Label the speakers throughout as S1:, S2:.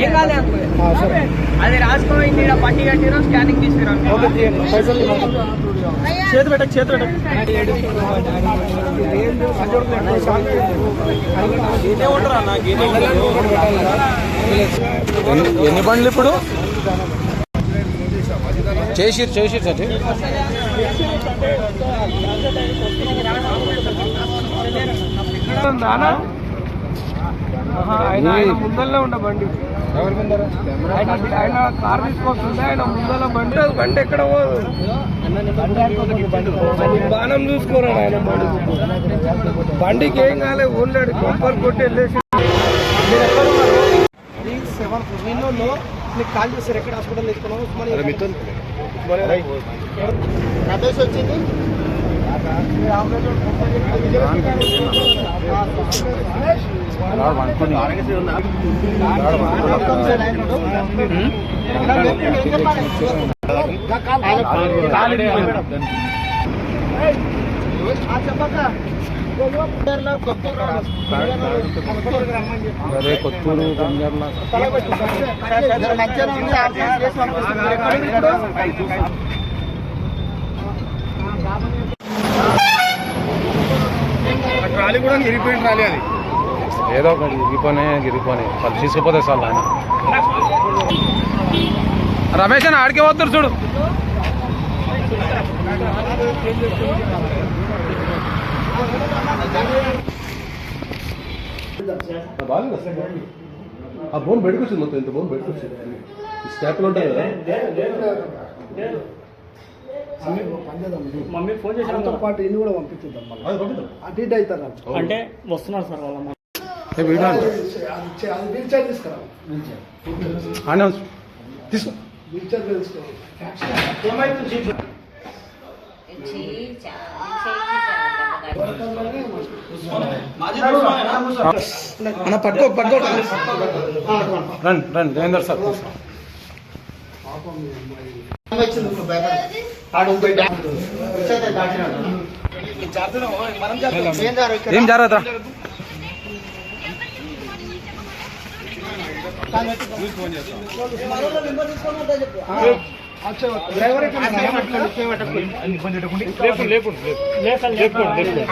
S1: ఏం కాలే అంకుల్. అది రాసుకో ఇక్కడ పట్టి కట్టిరో స్కానింగ్ తీసుకురా.
S2: చేతి పెట్టకు చేతి పెట్టకు
S3: ఎన్ని- బండ్లు ఇప్పుడు? చేసిరు చేసిరు సార్
S2: ఆయన ఆయన ముందరలో ఉన్న బండి. ఆయన ఆయన కార్ తీసుకొస్తుంటే ఆయన ముందర బండి. బండి ఎక్కడ పోదు? బాణం చూసుకోరాడు ఆయన బండి. బండికి ఏం కాలే ఊళ్ళాడు కొంపలు కొట్టి వెళ్ళేసి. సెవెన్ నీకు కాల్ చేస్తారు ఎక్కడ హాస్పిటల్ తీసుకున్నావు? ఉస్మానియా రమేష్ వచ్చింది
S3: అరే కొత్తూరు
S2: ట్రాలీ కూడా ఇరిపోయిన ట్రాలీ అది.
S3: ఏదో ఒకటి గిరిపోనే గిరిపోనే వాళ్ళు తీసుకుపోతే సార్ ఆయన. రమేష్ అని ఆడికే పోతారు చూడు.
S4: ఆ బోన్ బయటకు వచ్చింది మొత్తం ఇంత బోన్ బయటకు వచ్చింది. స్టాప్లు ఉంటాయి కదా.
S2: మమ్మీ ఫోన్ చేసిన పాటు ఇన్ని కూడా పంపించుద్దాం మళ్ళీ. అటు ఇటు అవుతారు అంటే వస్తున్నారు సార్ వాళ్ళ
S3: పట్టుకో పట్టుకో. రండి రండి దేవేందర్ సార్ ఏం జాగ్రత్త?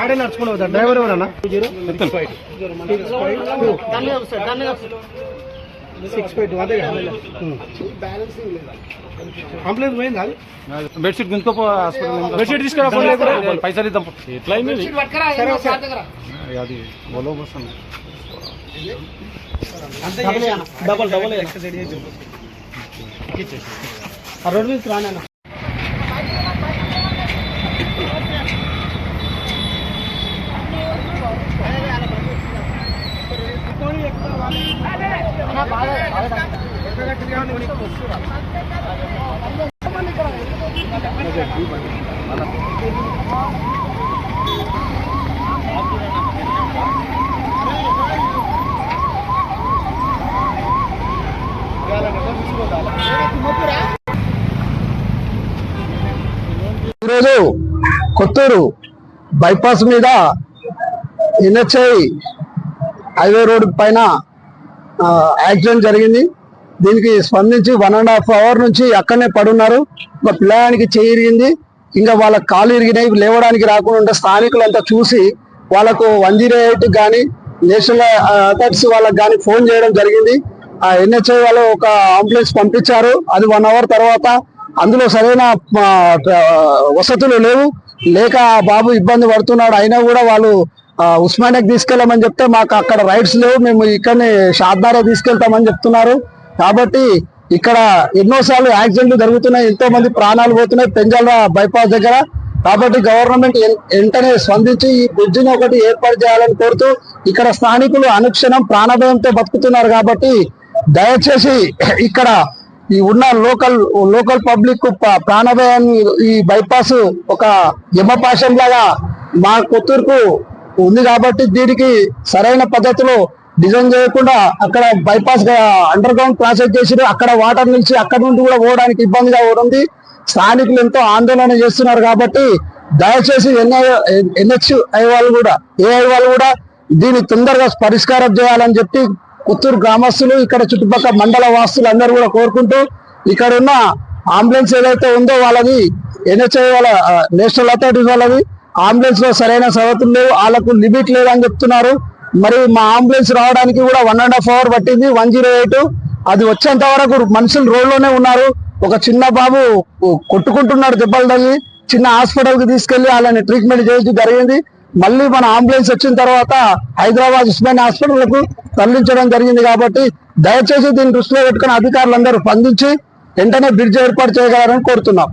S2: ఆడే నడుచుకుని అవుతా డ్రైవర్ ఎవరన్నా? సిక్స్ ఫైవ్ టూ అదే కంప్లైంట్ పోయిందా?
S3: బెడ్షీట్ గుంజుకోపో హాస్పిటల్
S2: బెడ్షీట్ తీసుకురా.
S3: పైసలు ఇద్దాం ఎట్లా అది బోలో వస్తుంది
S2: డబల్ డబల్ ఆ రోడ్ మీద రానా
S5: ఈరోజు కొత్తూరు బైపాస్ మీద ఎన్హెచ్ఐ హైవే రోడ్ పైన యాక్సిడెంట్ జరిగింది. దీనికి స్పందించి వన్ అండ్ హాఫ్ అవర్ నుంచి అక్కడనే పడున్నారు. మా పిల్లగానికి చేయిరిగింది ఇంకా వాళ్ళ కాలు ఇరిగినాయి. లేవడానికి రాకుండా ఉంటే స్థానికులంతా చూసి వాళ్ళకు వన్ జీరో ఎయిట్ కానీ నేషనల్ అథారిటీస్ వాళ్ళకి కానీ ఫోన్ చేయడం జరిగింది. ఆ ఎన్హెచ్ఐ వాళ్ళు ఒక అంబులెన్స్ పంపించారు. అది వన్ అవర్ తర్వాత అందులో సరైన వసతులు లేవు. లేక బాబు ఇబ్బంది పడుతున్నాడు. అయినా కూడా వాళ్ళు ఉస్మానియాకి తీసుకెళ్ళమని చెప్తే మాకు అక్కడ రైడ్స్ లేవు. మేము ఇక్కడనే షాద్దారా తీసుకెళ్తామని చెప్తున్నారు. కాబట్టి ఇక్కడ ఎన్నోసార్లు యాక్సిడెంట్లు జరుగుతున్నాయి ఎంతో మంది ప్రాణాలు పోతున్నాయి పెంజాల బైపాస్ దగ్గర. కాబట్టి గవర్నమెంట్ వెంటనే స్పందించి ఈ బ్రిడ్జిని ఒకటి ఏర్పాటు చేయాలని కోరుతూ ఇక్కడ స్థానికులు అనుక్షణం ప్రాణభయంతో బతుకుతున్నారు కాబట్టి దయచేసి ఇక్కడ ఈ ఉన్న లోకల్ లోకల్ పబ్లిక్ ప్రాణభయాన్ని ఈ బైపాస్ ఒక యమపాశం లాగా మా కొత్తూరుకు ఉంది కాబట్టి దీనికి సరైన పద్ధతిలో డిజైన్ చేయకుండా అక్కడ బైపాస్ అండర్ గ్రౌండ్ ప్రాసెస్ చేసి అక్కడ వాటర్ నుంచి అక్కడ నుండి కూడా పోవడానికి ఇబ్బందిగా ఉంది. స్థానికులు ఎంతో ఆందోళన చేస్తున్నారు కాబట్టి దయచేసి ఎన్ఐ ఎన్హెచ్ ఐ వాళ్ళు కూడా ఏఐ వాళ్ళు కూడా దీన్ని తొందరగా పరిష్కారం చేయాలని చెప్పి పుత్తూరు గ్రామస్తులు ఇక్కడ చుట్టుపక్కల మండల వాస్తులు అందరూ కూడా కోరుకుంటూ ఇక్కడ ఉన్న అంబులెన్స్ ఏదైతే ఉందో వాళ్ళది ఎన్హెచ్ఐ వాళ్ళ నేషనల్ అథారిటీస్ వాళ్ళది అంబులెన్స్లో సరైన సవతులు లేవు వాళ్ళకు లిమిట్ లేదని చెప్తున్నారు. మరి మా అంబులెన్స్ రావడానికి కూడా వన్ అండ్ హాఫ్ అవర్ పట్టింది వన్ జీరో ఎయిట్ అది వచ్చేంత వరకు మనుషులు రోడ్లోనే ఉన్నారు. ఒక చిన్న బాబు కొట్టుకుంటున్నాడు దెబ్బలు తగిలి చిన్న హాస్పిటల్కి తీసుకెళ్ళి వాళ్ళని ట్రీట్మెంట్ చేయడం జరిగింది. మళ్ళీ మన అంబులెన్స్ వచ్చిన తర్వాత హైదరాబాద్ ఉస్మాన్ హాస్పిటల్కు తరలించడం జరిగింది కాబట్టి దయచేసి దీన్ని దృష్టిలో పెట్టుకుని అధికారులందరూ స్పందించి వెంటనే బ్రిడ్జ్ ఏర్పాటు చేయగలరని కోరుతున్నాం.